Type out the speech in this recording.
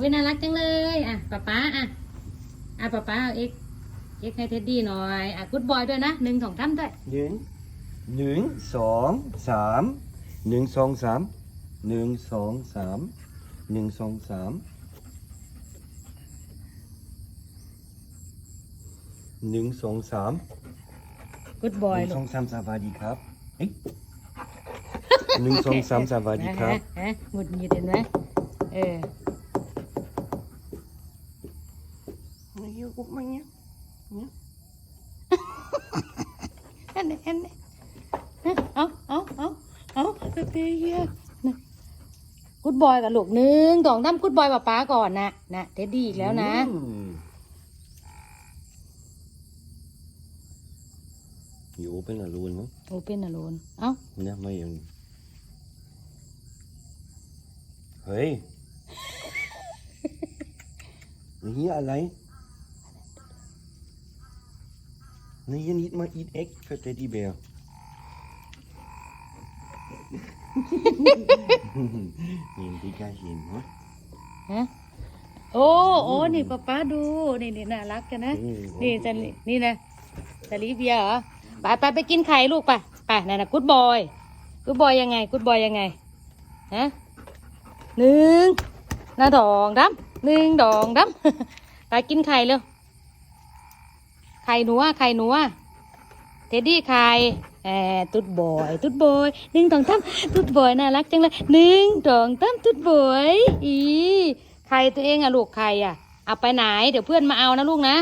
อุ้ยน่ารักจังเลย อะป๊าป๊าอะอะป๊าป๊าเอาเอ็กเอ็กให้เท็ดดี้หน่อย อะกูดบอยด้วยนะหนึ่งสองสามด้วยหนึ่งหนึ่งสองสามหนึ่งสองสามหนึ่งสองสามหนึ่งสองสามหนึ่งสองสามกูดบอยหนึ่งลูสอกงสามสวัสดีครับเอ้ยหนึ่งสองสามสวัสดีครับ ฮะฮะหงุดหงิดเห็นไหมเออ มาเยอะกุ๊บมาเนี้ยอันนี้อันนี้เอาเอาเอาเอาเตียกูดบอยกับลูกหนึ่งสองสามกูดบอยป๊าป๊าก่อนนะนะเท็ดดี้อีกแล้วนะอืม You open alone, no? โอเปนอโลนเอ้าเนี่ยไม่ยังเฮ้ยนี่อะไร นี่ยันยิดมาอีทเอ็ก für Teddy Bear เห็นที่กาเห็นเนาะฮะโอ้โอ้นี่ป๊าป๊าดู นี่นี่น่ารักกันนะอืมนี่จะนี่นะจะลีเบียร์เหรอไปไปไปกินไข่ลูกไปไปนั่นนะกูดบอยกูดบอยยังไงกูดบอยยังไงฮะหนึ่งหน้าดองดำหนึ่งดองดำ ไปกินไข่เร็วไข่หนัวไข่หนัวเท็ดดี้ไข่แอตุ๊ดบอยตุ๊ดบอยหนึ่งสองสามตุ๊ดบอยน่ารักจังเลยหนึ่งสองสามตุ๊ดบอยอีไข่ตัวเองอะลูกไข่อะเอาไปไหน เดี๋ยวเพื่อนมาเอานะลูกนะ